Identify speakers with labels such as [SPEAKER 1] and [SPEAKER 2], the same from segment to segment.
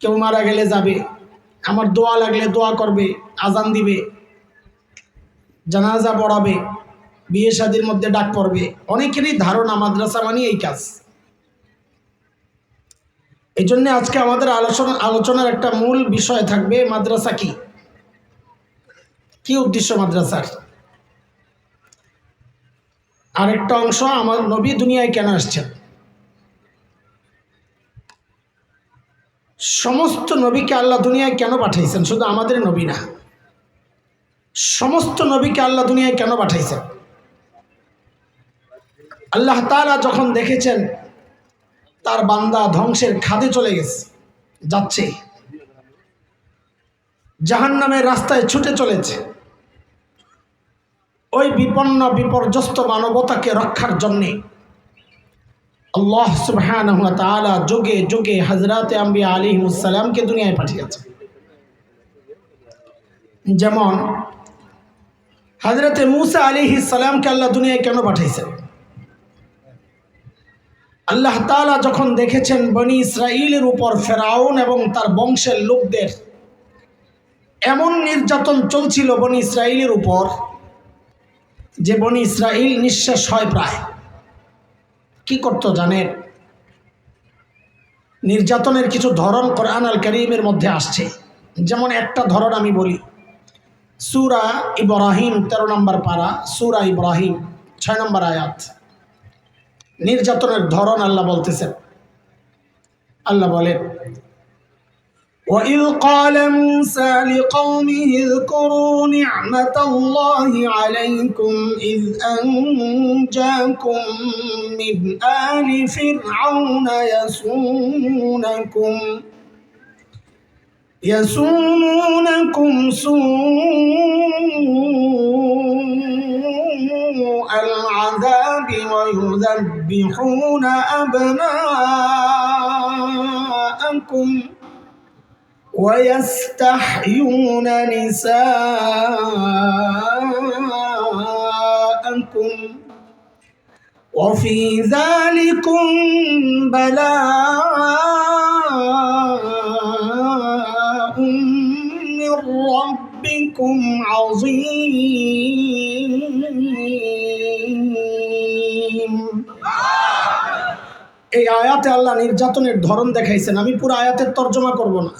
[SPEAKER 1] কেউ মারা গেলে যাবে। আমার দোয়া লাগলে দোয়া করবে, আজান দিবে, জানাজা পড়াবে, বিয়ে শাদির মধ্যে ডাক পড়বে। অনেকেরই ধারণা মাদ্রাসা মানে এই কাজ। এই জন্যে আজকে আমাদের আলোচনা, আলোচনার একটা মূল বিষয় থাকবে মাদ্রাসা কি? কি উদ্দেশ্য মাদ্রাসার? আরেকটা অংশ আমার নবী দুনিয়ায় কেন আসছেন? সমস্ত নবীকে আল্লাহ দুনিয়ায় কেন পাঠাইছেন? শুধু আমাদের নবী না। সমস্ত নবীকে আল্লাহ দুনিয়ায় কেন পাঠাইছেন? আল্লাহ তাআলা যখন দেখেছেন, তার বান্দা ধ্বংসের খাদে চলে গেছে, যাচ্ছে। জাহান্নামের রাস্তায় ছুটে চলেছে। ওই বিপন্ন, বিপর্যস্ত মানবতাকে রক্ষার জন্যে আল্লাহ সুবহানাহু ওয়া তাআলা যুগে যুগে হযরতে আম্বিয়া আলাইহিমুসসালামকে দুনিয়ায় পাঠিয়েছে। যেমন হযরতে মুসা আলাইহিস সালামকে আল্লাহ দুনিয়ায় কেন পাঠাইছেন আল্লাহ তাআলা যখন দেখেছেন বনি ইসরাইলের উপর ফেরাউন এবং তার বংশের লোকদের এমন নির্যাতন চলছিল বনি ইসরাইলের উপর যে বনি ইসরাইল নিঃশ্বাস হয় প্রায়। কি করত জানেন নির্যাতনের কিছু ধরন কোরআন আল করিমের মধ্যে আসছে। যেমন একটা ধরন আমি বলি, সুরা ইব্রাহিম, তেরো নম্বর পারা, সুরা ইব্রাহিম, ছয় নম্বর আয়াত। নির্যাতনের ধরন আল্লাহ বলতেছেন। আল্লাহ বলেন وإذ قال موسى لقومه اذكروا نعمة الله عليكم إذ أنجاكم من آل فرعون يسومونكم يسومونكم سوء العذاب ويذبحون أبناءكم ويستحيون نساءكم وفي ذلكم بلاء من ربكم عظيم এই আয়াতে আল্লাহ নির্যাতনের ধরন দেখাইছেন আমি পুরো আয়াতের তর্জমা করব না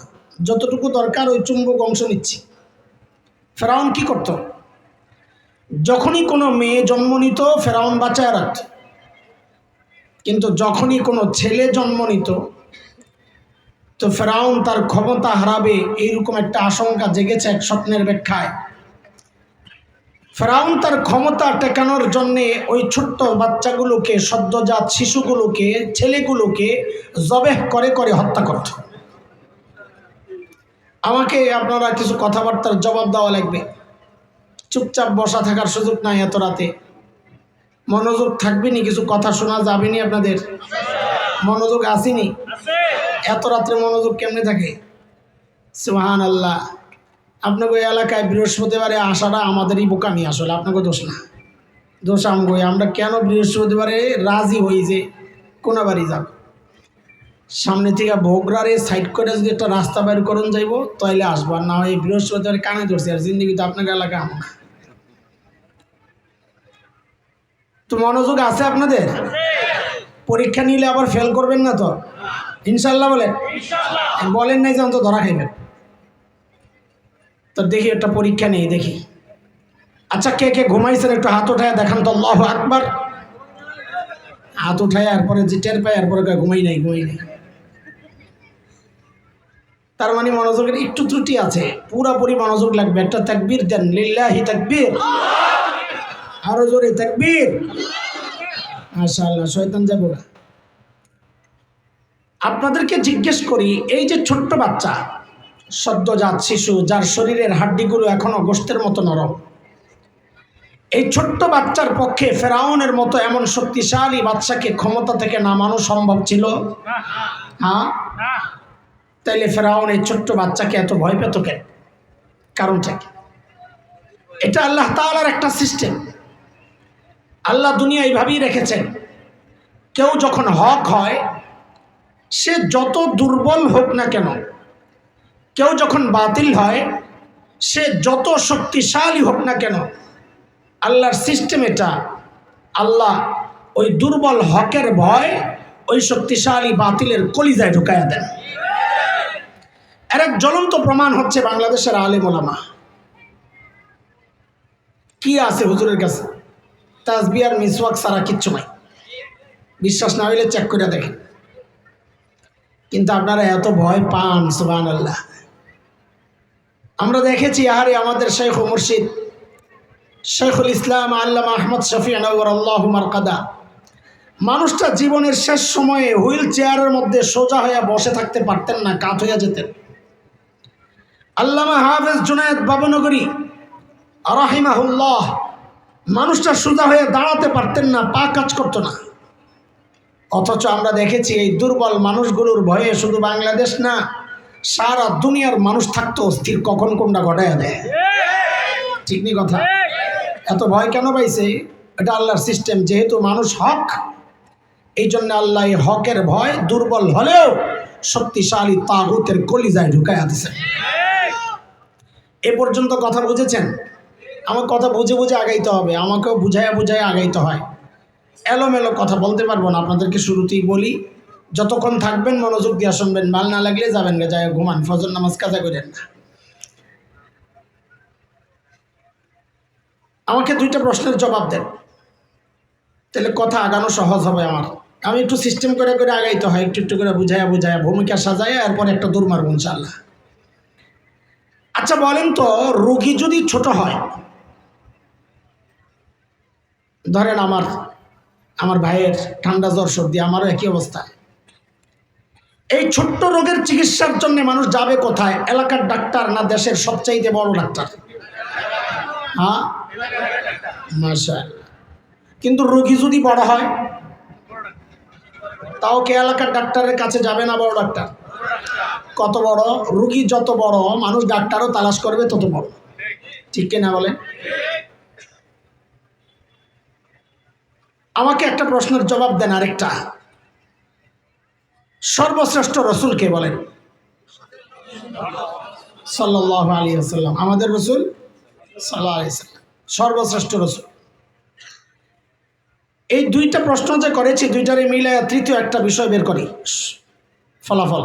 [SPEAKER 1] যতটুকু দরকার ওই চুম্বক অংশ নিচ্ছি। ফেরাউন কি করত? যখনই কোনো মেয়ে জন্ম নিত, ফেরাউন বাঁচায় রাখত। কিন্তু যখনই কোনো ছেলে জন্ম নিত, তো ফেরাউন তার ক্ষমতা হারাবে এইরকম একটা আশঙ্কা জেগেছে এক স্বপ্নের ব্যাখ্যায়। ফেরাউন তার ক্ষমতা টেকানোর জন্যে ওই ছোট্ট বাচ্চাগুলোকে, সদ্যজাত শিশুগুলোকে, ছেলেগুলোকে জবেহ করে করে হত্যা করত। আমাকে আপনারা কিছু কথাবার্তার জবাব দেওয়া লাগবে। চুপচাপ বসা থাকার সুযোগ নাই এত রাতে। মনোযোগ থাকবেনি, কিছু কথা শোনা যাবেনি আপনাদের? মনোযোগ আসেনি? এত রাত্রে মনোযোগ কেমনে থাকে? সুহান আল্লাহ আপনাকে ওই এলাকায় বৃহস্পতিবারে আসাটা আমাদেরই বোকামি আসলে, আপনাকে দোষ না। দোষ আমগো, আমরা কেন বৃহস্পতিবারে রাজি হই যে কোনো বাড়ি যাব সামনে থেকে ভোগরারে সাইড করে যদি একটা রাস্তা বের করুন যাইব, তাইলে আসব। আর না এই বৃহস্পতিবারে কানে ধরছি, আর জিন্দগিতে আপনাকে এলাকা আমো না তো মনোযোগ আছে আপনাদের? পরীক্ষা নিলে আবার ফেল করবেন না তো? ইনশাল্লাহ বলেন। বলেন নাই যে অন্ত ধরা খাইবেন। তো দেখি একটা পরীক্ষা নেই, দেখি। আচ্ছা কে কে ঘুমাইছেন একটু হাত উঠায় দেখান তো, আল্লাহ আকবার। হাত উঠায়, এরপরে যে টের পায়, এরপরে ঘুমাই নাই ঘুমাই নাই। তার মানে মনোযোগের একটু ত্রুটি আছে। পুরাপুরি মনোযোগ লাগবে। একটা তাকবীর দেন। লিল্লাহি তাকবীর। আরও জোরে তাকবীর। মাশাআল্লাহ শয়তান যাব না। আপনাদেরকে জিজ্ঞেস করি এই যে ছোট্ট বাচ্চা সদ্যজাত শিশু যার শরীরের হাড্ডিগুলো এখনও গোষ্ঠের মতো নরম এই ছোট্ট বাচ্চার পক্ষে ফেরাউনের মতো এমন শক্তিশালী বাচ্চাকে ক্ষমতা থেকে নামানো সম্ভব ছিল? হ্যাঁ? তাইলে ফেরাউন এই ছোট্ট বাচ্চাকে এত ভয় পেত কেন? কারণটা কি? এটা আল্লাহ তাআলার একটা সিস্টেম। আল্লাহ দুনিয়া এইভাবেই রেখেছেন। কেউ যখন হক হয়, সে যত দুর্বল হোক না কেন, কেউ যখন বাতিল হয়, সে যত শক্তিশালী হোক না কেন, আল্লাহর সিস্টেম এটা। আল্লাহ ওই দুর্বল হকের ভয়, ওই শক্তিশালী বাতিলের কলিজায় ঢুকাইয়া দেন। এর এক জ্বলন্ত প্রমাণ হচ্ছে বাংলাদেশের আলেম ওলামা। কি আছে হুজুরের কাছে? তাজবি আর মিসওয়াক সারা কিচ্ছু নাই। বিশ্বাস না হইলে চেক করে দেখেন। কিন্তু আপনারা এত ভয় পান সুবান আল্লাহ আমরা দেখেছি আহারে আমাদের শেখ মুর্শিদ শেখুল ইসলাম আল্লাহ আহমদ শফি আনবর আল্লাহ মারকাদা। মানুষটা জীবনের শেষ সময়ে হুইল চেয়ারের মধ্যে সোজা হইয়া বসে থাকতে পারতেন না, কাত হইয়া যেতেন। আল্লামা হাফেজ জুনায়দ বাবনগরী রাহিমাহুল্লাহ মানুষটা সোজা হয়ে দাঁড়াতে পারতেন না, পা কাজ করতো না। অথচ আমরা দেখেছি এই দুর্বল মানুষগুলোর ভয়ে শুধু বাংলাদেশ না, সারা দুনিয়ার মানুষ থাকতো অস্থির, কখন কোনটা ঘটাইয়া দেয়? ঠিক নি কথা? এত ভয় কেন পাইছে? এটা আল্লাহর সিস্টেম যেহেতু মানুষ হক, এই জন্য আল্লাহ হকের ভয় দুর্বল হলেও শক্তিশালী তাগুতের কলিজায় ঢুকাইয়া দিছে। এ পর্যন্ত কথা বুঝেছেন? আমার কথা বুঝে বুঝে আগাইতে হবে। আমাকেও বুঝাইয়া বুঝাইয়া আগাইতে হয়। এলোমেলো কথা বলতে পারব না। আপনাদেরকে শুরুতেই বলি, যতক্ষণ থাকবেন, মনোযোগ দিয়ে শুনবেন। মাল না লাগলে যাবেন গে যায় ঘুমান। ফজর নামাজ কাজা করেন না। আমাকে দুইটা প্রশ্নের জবাব দেন। তাহলে কথা আগানো সহজ হবে আমার। আমি একটু সিস্টেম করে করে আগাইতে হয়। একটু একটু করে বুঝাইয়া বুঝাইয়া, ভূমিকা সাজাইয়া, এরপর একটা দূর মারব ইনশাল্লাহ আচ্ছা বলেন তো, রুগী যদি ছোট হয়, ধরেন আমার আমার ভাইয়ের ঠান্ডা জ্বর সর্দি, আমারও একই অবস্থা। এই ছোট্ট রোগের চিকিৎসার জন্য মানুষ যাবে কোথায়? এলাকার ডাক্তার না দেশের সবচাইতে বড় ডাক্তার? হ্যাঁ? কিন্তু রোগী যদি বড় হয়, তাও কে এলাকার ডাক্তারের কাছে যাবে না বড় ডাক্তার? কত বড়? রুগী যত বড়, মানুষ ডাক্তারও তালাশ করবে তত বড়। ঠিক কিনা বলে আমাকে একটা প্রশ্নের জবাব দেন আরেকটা। সর্বশ্রেষ্ঠ রসুল কে বলেন? সাল্লাহ আলী আসাল্লাম আমাদের রসুল সাল্লাহ আলি সর্বশ্রেষ্ঠ রসুল। এই দুইটা প্রশ্ন যে করেছি দুইটারে মিলে তৃতীয় একটা বিষয় বের করি। ফলাফল।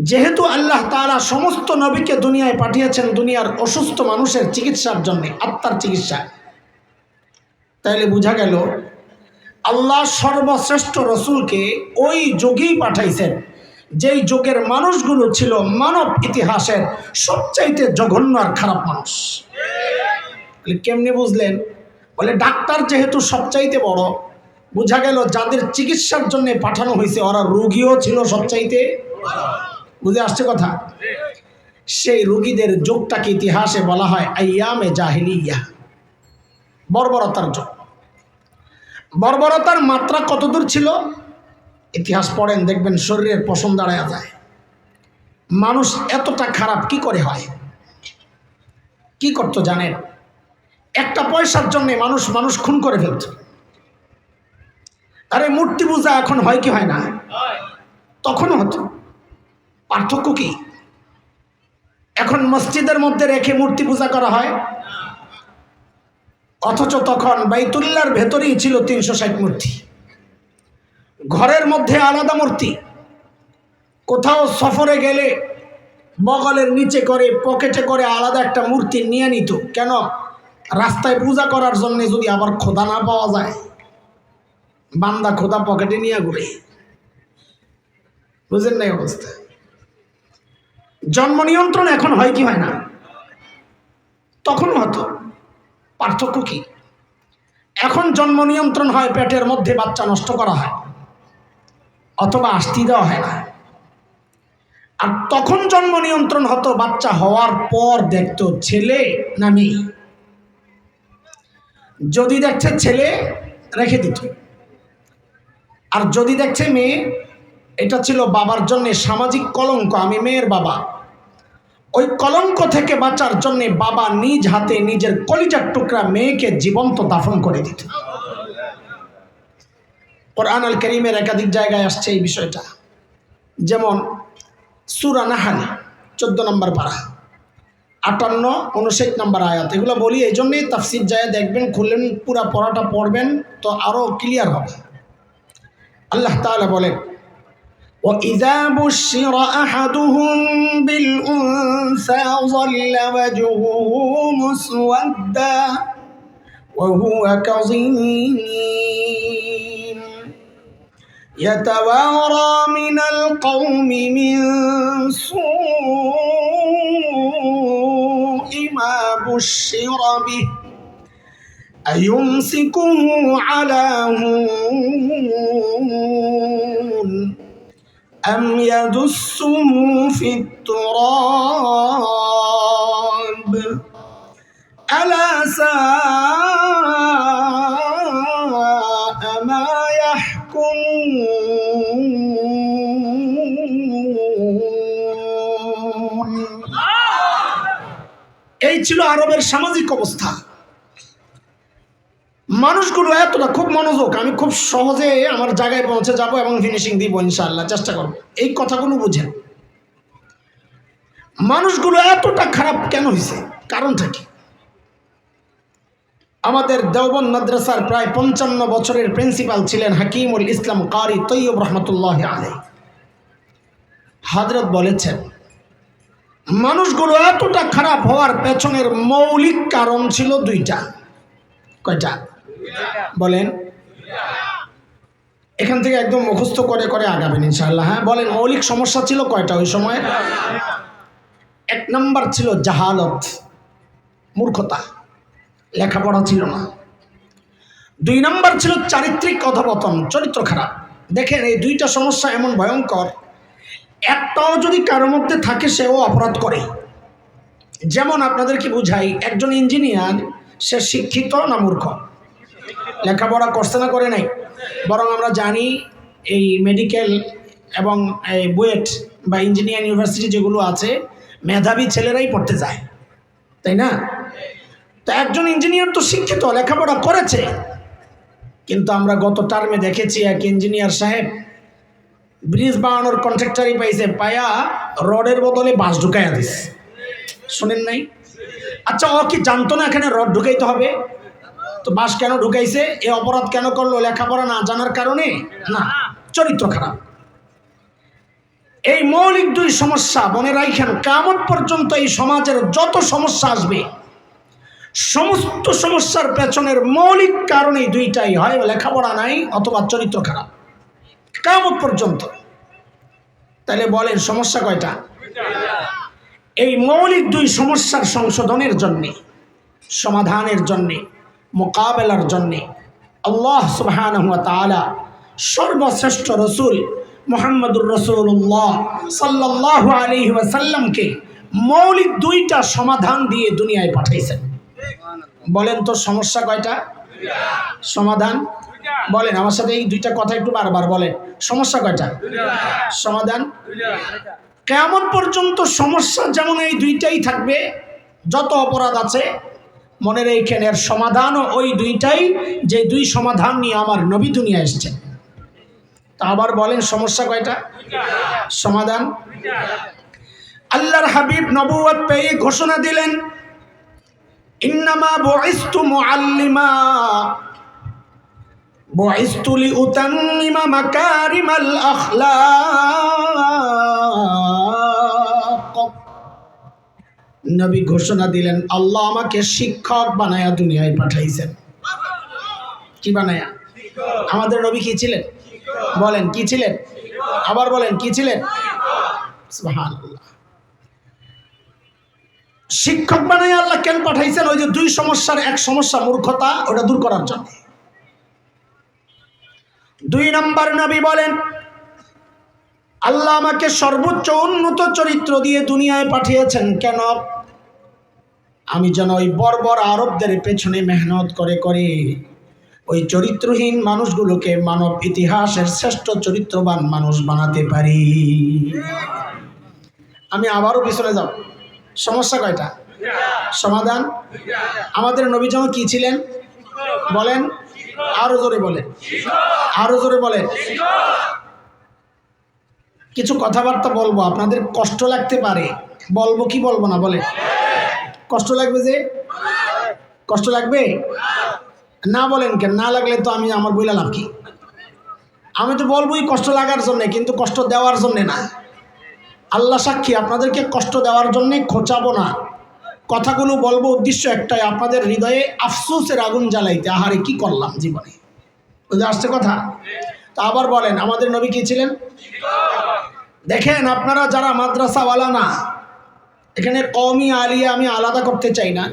[SPEAKER 1] যেহেতু আল্লাহ তারা সমস্ত নবীকে দুনিয়ায় পাঠিয়েছেন, দুনিয়ার অসুস্থ মানুষের চিকিৎসার জন্য, আত্মার চিকিৎসা। তাইলে বোঝা গেল, আল্লাহ সর্বশ্রেষ্ঠ রসুলকে ওই যুগেই পাঠাইছেন, যেই যুগের মানুষগুলো ছিল মানব ইতিহাসের সবচাইতে জঘন্য আর খারাপ মানুষ। কেমনি বুঝলেন? বলে ডাক্তার যেহেতু সবচাইতে বড়, বোঝা গেল যাদের চিকিৎসার জন্য পাঠানো হয়েছে ওরা রুগীও ছিল সবচাইতে। বুঝে আসছে কথা? সেই রুগীদের যুগটাকে ইতিহাসে বলা হয় আইয়ামে জাহিলিয়া। বর্বরতার যুগ। বর্বরতার মাত্রা কতদূর ছিল? ইতিহাস পড়েন, দেখবেন শরীরের পশম দাঁড়ায় যায়। মানুষ এতটা খারাপ কি করে হয়? কি করতো জানেন? একটা পয়সার জন্য মানুষ মানুষ খুন করে ফেলত। আরে মূর্তি পূজা এখন হয় কি হয় না? তখনও হতো। পার্থক্য কি? এখন মসজিদের মধ্যে রেখে মূর্তি পূজা করা হয়? অথচ তখন বাইতুল্লার ভেতরেই ছিল তিনশো ষাট মূর্তি। ঘরের মধ্যে আলাদা মূর্তি। কোথাও সফরে গেলে বগলের নিচে করে, পকেটে করে আলাদা একটা মূর্তি নিয়ে নিত। কেন? রাস্তায় পূজা করার জন্য যদি আবার খোদা না পাওয়া যায়, বান্দা খোদা পকেটে নিয়ে ঘুরে। বুঝেন নাই অবস্থা? জন্ম নিয়ন্ত্রণ এখন হয় কি হয় না? তখনও হতো। পার্থক্য কি? এখন জন্ম নিয়ন্ত্রণ হয় পেটের মধ্যে বাচ্চা নষ্ট করা হয়, অথবা আস্তি দেওয়া হয় না। আর তখন জন্ম নিয়ন্ত্রণ হতো বাচ্চা হওয়ার পর দেখতো ছেলে না মেয়ে। যদি দেখছে ছেলে, রেখে দিত। আর যদি দেখছে মেয়ে, এটা ছিল বাবার জন্য সামাজিক কলঙ্ক, আমি মেয়ের বাবা। ওই কলঙ্ক থেকে বাঁচার জন্য বাবা নিজ হাতে নিজের কলিজার টুকরা মেয়েকে জীবন্ত দাফন করে দিত। কোরআন আল করিমের একাধিক জায়গায় আসছে এই বিষয়টা। যেমন সুরা নাহাল, চোদ্দ নম্বর পারা, আটান্ন উনষাট নম্বর আয়াত। এগুলো বলি, এই জন্যই তাফসির যায়, দেখবেন, খুললেন, পুরা পড়াটা পড়বেন, তো আরও ক্লিয়ার হবে। আল্লাহ তাআলা বলেন وإذا بشر أحدهم بالأنثى ظل وجهه مسودا وهو كظيم يتوارى من القوم من سوء ما بشر به أيمسكه على هون أم يدسه في التراب ألا ساء ما يحكمون এই ছিল আরবের সামাজিক অবস্থা মানুষগুলো এতটা খুব মনোযোগ, আমি খুব সহজে আমার জায়গায় পৌঁছে যাব এবং ফিনিশিং দিব ইনশাআল্লাহ, চেষ্টা করব। এই কথাগুলো বুঝেন। মানুষগুলো এতটা খারাপ কেন হয়েছে কারণটা কি? আমাদের দেওবন মাদ্রাসার প্রায় পঞ্চান্ন বছরের প্রিন্সিপাল ছিলেন হাকিমুল ইসলাম কারি তৈয়ব রহমতুল্লাহ আলাই হজরত বলেছেন, মানুষগুলো এতটা খারাপ হওয়ার পেছনের মৌলিক কারণ ছিল দুইটা। কয়টা? বলেন। এখান থেকে একদম মুখস্থ করে করে আগাবেন ইনশাআল্লাহ। হ্যাঁ বলেন, মৌলিক সমস্যা ছিল কয়টা ওই সময়? এক নম্বর ছিল জাহালত, মূর্খতা, লেখাপড়া ছিল না। দুই নম্বর ছিল চারিত্রিক অধপতন, চরিত্র খারাপ। দেখেন, এই দুইটা সমস্যা এমন ভয়ঙ্কর, একটাও যদি কারোর মধ্যে থাকে, সেও অপরাধ করে। যেমন আপনাদেরকে বুঝাই, একজন ইঞ্জিনিয়ার, সে শিক্ষিত না মূর্খ? লেখাপড়া করছে না, করে নাই। বরং আমরা জানি এই মেডিকেল এবং এই বুয়েট বা ইঞ্জিনিয়ার ইউনিভার্সিটি যেগুলো আছে, মেধাবী ছেলেরাই পড়তে যায় তাই না? তো একজন ইঞ্জিনিয়ার তো শিক্ষিত, লেখাপড়া করেছে। কিন্তু আমরা গত টার্মে দেখেছি এক ইঞ্জিনিয়ার সাহেব ব্রিজ বানানোর কন্ট্রাক্টারই পাইছে, পায়া রডের বদলে বাস ঢুকাইয়া দিস শোনেন নাই? আচ্ছা ও কি জানতো না এখানে রড ঢুকাইতে হবে? তো বাস কেন ঢুকাইছে? এ অপরাধ কেন করল? লেখাপড়া না জানার কারণে? না, চরিত্র খারাপ। এই মৌলিক দুই সমস্যা মনে রাখেন কামত পর্যন্ত এই সমাজের যত সমস্যা আসবে, সমস্ত সমস্যার পেছনের মৌলিক কারণ দুইটাই হয়, লেখাপড়া নাই অথবা চরিত্র খারাপ। কামত পর্যন্ত। তাহলে বলেন, সমস্যা কয়টা? এই মৌলিক দুই সমস্যার সংশোধনের জন্যে, সমাধানের জন্যে মোকাবেলার জন্যে আল্লাহ সুবহান তালা সর্বশ্রেষ্ঠ রসুল মোহাম্মদুর রসুল্লাহ সাল্লাহ আলহি ওয়াসাল্লামকে মৌলিক দুইটা সমাধান দিয়ে দুনিয়ায় পাঠাইছেন। বলেন তো সমস্যা কয়টা? সমাধান? বলেন, আমার সাথে এই দুইটা কথা একটু বারবার বলেন। সমস্যা কয়টা? সমাধান? কেমন পর্যন্ত সমস্যা যেমন এই দুইটাই থাকবে, যত অপরাধ আছে মনে রেখেন, এর সমাধানও ওই দুইটাই, যে দুই সমাধান নিয়ে আমার নবী দুনিয়া এসছেন। তা আবার বলেন, সমস্যা কয়টা? সমাধান? আল্লাহর হাবিব নবুয়ত পেয়ে ঘোষণা দিলেন, ইন্নামা বয়স্তু মুআল্লিমা বয়স্তু লিউতাম্মিমা মাকারিমাল আখলাক। নবী ঘোষণা দিলেন, আল্লাহ আমাকে শিক্ষক বানায়া দুনিয়ায় পাঠাইছেন। কি বানায়া? আমাদের নবী কি ছিলেন? বলেন, কি ছিলেন? আবার বলেন, কি ছিলেন? শিক্ষক বানাই আল্লাহ কেন পাঠাইছেন? ওই যে দুই সমস্যার এক সমস্যা, মূর্খতা, ওটা দূর করার জন্য। দুই নম্বর নবী বলেন, আল্লাহ আমাকে সর্বোচ্চ উন্নত চরিত্র দিয়ে দুনিয়ায় পাঠিয়েছেন। কেন? আমি যেন ওই বর্বর আরবদের পেছনে মেহনত করে করে। ওই চরিত্রহীন মানুষগুলোকে মানব ইতিহাসের শ্রেষ্ঠ চরিত্রবান মানুষ বানাতে পারি। আমি আবারও পিছনে যাব সমস্যা কয়টা? সমাধান? আমাদের নবী যেন কি ছিলেন? বলেন? আরও জোরে বলেন। আরও জোরে বলেন। কিছু কথাবার্তা বলব, আপনাদের কষ্ট লাগতে পারে। বলব কি বলব না বলে কষ্ট লাগবে যে? কষ্ট লাগবে? না বলেন কেন? না লাগলে তো আমি আমার বইলা লাভ কি? আমি তো বলবোই কষ্ট লাগার জন্যে, কিন্তু কষ্ট দেওয়ার জন্যে না। আল্লাহ সাক্ষী, আপনাদেরকে কষ্ট দেওয়ার জন্যে খোঁচাবো না। কথাগুলো বলব উদ্দেশ্য একটাই, আপনাদের হৃদয়ে আফসোসের আগুন জ্বালাইতে। আহারে, কি করলাম জীবনে? বুঝতে আসছে কথা? তা আবার বলেন, আমাদের নবী কি ছিলেন? দেখেন, আপনারা যারা মাদ্রাসাওয়ালা না এখানে কওমি আলিয়া আমি আলাদা করতে চাই না।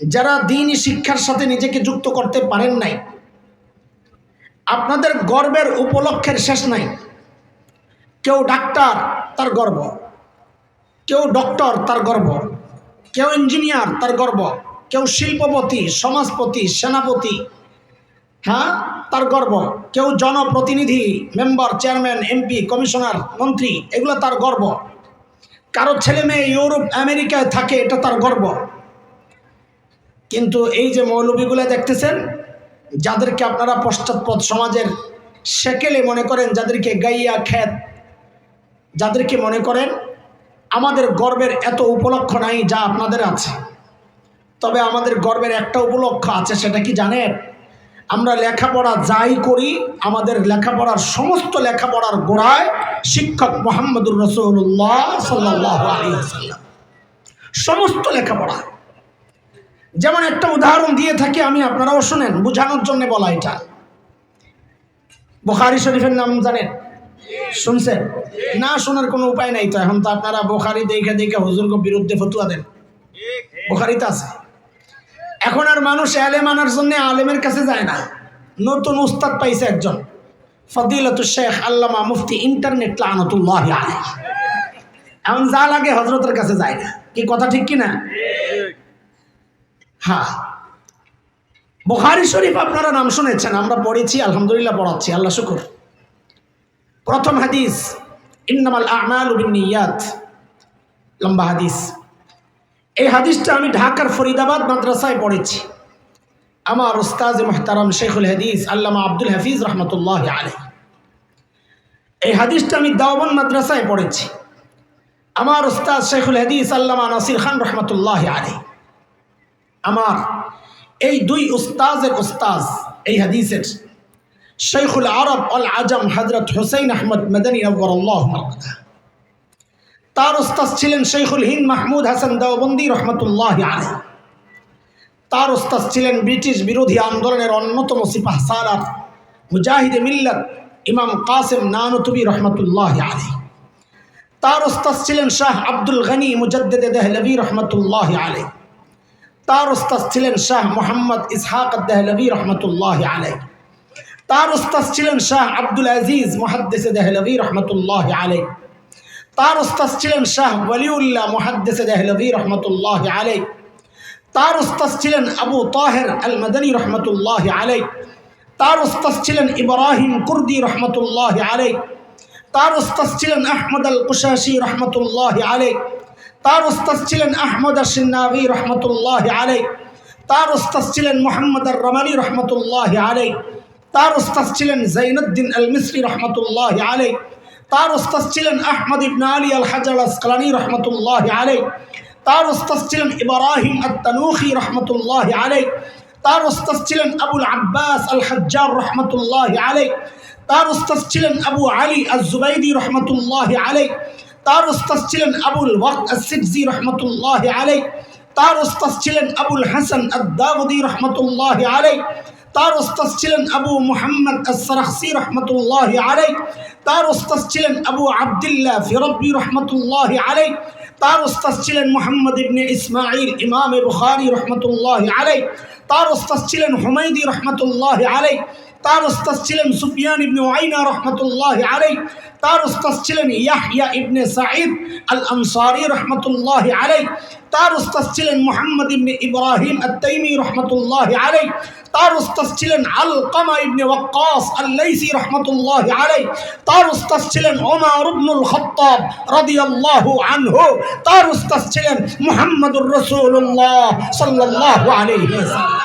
[SPEAKER 1] যারা দিনই শিক্ষার সাথে নিজেকে যুক্ত করতে পারেন নাই, আপনাদের গর্বের উপলক্ষের শেষ নাই। কেউ ডাক্তার, তার গর্ব। কেউ ডক্টর, তার গর্ব। কেউ ইঞ্জিনিয়ার, তার গর্ব। কেউ শিল্পপতি, সমাজপতি, সেনাপতি হ্যাঁ তার গর্ব। কেউ জনপ্রতিনিধি, মেম্বার, চেয়ারম্যান, এমপি, কমিশনার, মন্ত্রী, এগুলো তার গর্ব। কারও ছেলে মেয়ে ইউরোপ, আমেরিকায় থাকে, এটা তার গর্ব। কিন্তু এই যে মৌলবীগুলো দেখতেছেন, যাদেরকে আপনারা পশ্চাৎপদ সমাজের সেকেলে মনে করেন, যাদেরকে গাইয়া খ্যাত যাদেরকে মনে করেন, আমাদের গর্বের এত উপলক্ষ নাই যা আপনাদের আছে। তবে আমাদের গর্বের একটা উপলক্ষ আছে, সেটা কি জানেন? আমরা লেখাপড়া যাই করি, আমাদের লেখাপড়ার সমস্ত লেখাপড়ার গোড়ায় শিক্ষক মোহাম্মদুর রসুল্লাহ সাল্লাহ সমস্ত লেখাপড়া। যেমন একটা উদাহরণ দিয়ে থাকি, আমি আপনারাও শোনেন, বোঝানোর জন্য বলা এটা। বোখারি শরীফের নাম জানেন? শুনছেন? না শোনার কোনো উপায় নাই তো, এখন তো আপনারা বোখারি দেখে দেখে হুজুরকে বিরুদ্ধে ফতুয়া দেন। বোখারিতে আছে। এখন আর মানুষ আলেম আনার জন্য আলেমের কাছে যায় না। নতুন উস্তাদ পাইছে একজন। ফদিলত শেখ আল্লামা মুফতি ইন্টারনেট লানতুল্লাহ আলাই এখন যা লাগে হজরতের কাছে যায় না। কি কথা ঠিক কিনা হ্যাঁ। বুখারি শরীফ আপনারা নাম শুনেছেন, আমরা পড়েছি, আলহামদুলিল্লাহ পড়াচ্ছি, আল্লাহ শুকুর। প্রথম হাদিস, ইন্নামাল আমাল বিনিয়াত লম্বা হাদিস। এই হাদিসটা আমি ঢাকার ফরিদাবাদ মাদ্রাসায় পড়েছি। আমার উস্তাজ মোহতারাম শেখুল হাদিস আল্লামা আব্দুল হাফিজ রহমতুল্লাহ আলহ এই হাদিসটা আমি দাওবন মাদ্রাসায় পড়েছি। আমার উস্তাদ শেখুল হাদিস আল্লামা নাসির খান রহমতুল্লাহ আলহ আমার এই দুই উস্তাজের উস্তাজ এই হাদিসের শেখুল আরব আল আজম হজরত হুসൈন আহমদ মদনী নবরল্লাহ তার উস্তাজ ছিলেন শেখুল হিন্দ মাহমুদ হাসান দেওবন্দি রহমতুল্লাহ আলহ তার উস্তাজ ছিলেন ব্রিটিশ বিরোধী আন্দোলনের অন্যতম সিপাহ সালার মুজাহিদে মিল্লত ইমাম কাসেম নানতুবি রহমতুল্লাহ আলহ তার উস্তাজ ছিলেন শাহ আব্দুল গনি মুজদ্দেদে দেহলভি রহমতুল্লাহ আলহ তার উস্তাজ ছিলেন শাহ মোহাম্মদ ইসহাক দেহলভি রহমতুল্লাহ আলাই তার উস্তাজ ছিলেন শাহ আব্দুল আজিজ মহাদ্দেসে দেহলভি রহমতুল্লাহ আলাই তার উস্তাজ ছিলেন শাহ ওয়ালিউল্লাহ মহাদ্দেসে দেহলভি রহমতুল্লাহ আলাই তার উস্তাজ ছিলেন আবু তাহের আল মদনী রহমতুল্লাহ আলাই তার উস্তাজ ছিলেন ইব্রাহিম কুর্দি রহমতুল্লাহ আলাই তার উস্তাজ ছিলেন আহমদ আল কুশাসি রহমতুল্লাহ আলাই তার উস্তাদ ছিলেন আহমদ সিন্নাবি রহমতুল্লাহ আলাই তার উস্তাদ ছিলেন মোহাম্মদ আর রমানি রহমতুল্লাহ আলাই তার উস্তাদ ছিলেন জৈনুদ্দিন আল মিসরি রহমতুল্লাহ আলাই তার উস্তাদ ছিলেন আহমদ ইবনা আলী আল হাজার আসকালানি রহমতুল্লাহ আলাই তার উস্তাদ ছিলেন ইব্রাহিম আত্তানুখি রহমতুল্লাহ আলাই তার উস্তাদ ছিলেন আবুল আব্বাস আল হাজ্জার রহমতুল্লাহ আলাই তার উস্তাদ ছিলেন আবু আলী আল জুবাইদি রহমতুল্লাহ আলাই তার উস্তাদ ছিলেন আবুল ওয়াক্ত সিবজি রহমতুল্লাহ আলাই তার উস্তাদ ছিলেন আবুল হাসান আদাবদি রহমতুল্লাহ আলাই তার উস্তাদ ছিলেন আবু মোহাম্মদ আসরাহসি রহমতুল্লাহ আলাই তার উস্তাদ ছিলেন আবু আবদুল্লাহ ফিরব্বি রহমতুল্লাহ আলাই তার উস্তাদ ছিলেন মোহাম্মদ ইবনে ইসমাইল ইমাম বুখারি রহমতুল্লাহ আলাই তার উস্তাদ ছিলেন হুমাইদি রহমতুল্লাহ আলাই তার উস্তাদ ছিলেন সুফিয়ান ইবনে ওয়াইনা রহমতুল্লাহ আলাই তার উস্তাদ ছিলেন ইয়াহইয়া ইবনে সাঈদ আল আনসারি রহমতুল্লাহ আলাই তার উস্তাদ ছিলেন মোহাম্মদ ইবনে ইব্রাহিম আত্তাইমি রহমতুল্লাহ আলাই তার উস্তাদ ছিলেন আল কামা ইবনে ওয়াক্কাস আল্লাইসি রহমতুল্লাহ আলাই তার উস্তাদ ছিলেন ওমার ইবনুল খত্তাব রাদিয়াল্লাহু আনহু। তার উস্তাদ ছিলেন মুহাম্মদুর রাসূলুল্লাহ সাল্লাল্লাহু আলাইহি ওয়াসাল্লাম।